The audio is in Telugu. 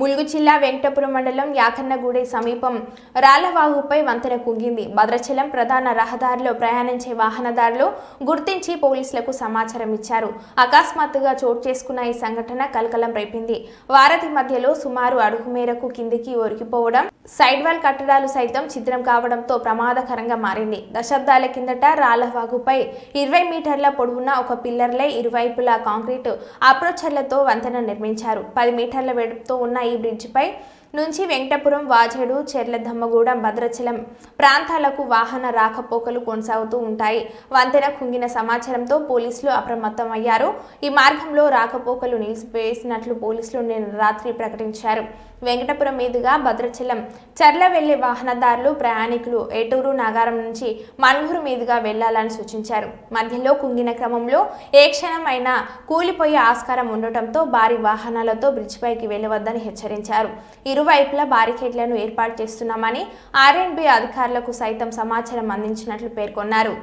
ములుగు జిల్లా వెంకటపురం మండలం యాకన్నగూడె సమీపం రాళ్ళవాగుపై వంతెన కుంగింది. భద్రాచలం ప్రధాన రహదారిలో ప్రయాణించే వాహనదారులు గుర్తించి పోలీసులకు సమాచారం ఇచ్చారు. అకస్మాత్తుగా చోటు చేసుకున్న ఈ సంఘటన కలకలం రేపింది. వారధి మధ్యలో సుమారు అడుగు మేరకు కిందికి ఒరిగిపోవడం సైడ్ వాల్ కట్టడాలు సైతం ఛిద్రం కావడంతో ప్రమాదకరంగా మారింది. దశాబ్దాల కిందట రాళ్ళవాగుపై ఇరవై మీటర్ల పొడవున ఒక పిల్లర్లై ఇరువైపులా కాంక్రీట్ అప్రోచర్లతో వంతెన నిర్మించారు. పది మీటర్ల వెడుపుతో ఉన్న ఈ బ్రిడ్జిపై నుంచి వెంకటపురం వాజేడు చెర్లధమ్మగూడెం భద్రాచలం ప్రాంతాలకు వాహన రాకపోకలు కొనసాగుతూ ఉంటాయి. వంతెన కుంగిన సమాచారంతో పోలీసులు అప్రమత్తం అయ్యారు ఈ మార్గంలో రాకపోకలు నిలిచివేసినట్లు పోలీసులు నిన్న రాత్రి ప్రకటించారు. వెంకటపురం మీదుగా భద్రాచలం చర్ల వెళ్ళే వాహనదారులు ప్రయాణికులు ఏటూరు నగరం నుంచి మణుగురు మీదుగా వెళ్ళాలని సూచించారు. మధ్యలో కుంగిన క్రమంలో ఏ క్షణమైనా కూలిపోయే ఆస్కారం ఉండటంతో భారీ వాహనాలతో బ్రిడ్జిపైకి పైకి వెళ్ళవద్దని హెచ్చరించారు. ఇరువైపులా బారికేడ్లను ఏర్పాటు చేస్తున్నామని ఆర్ఎండ్బి అధికారులకు సైతం సమాచారం అందించినట్లు పేర్కొన్నారు.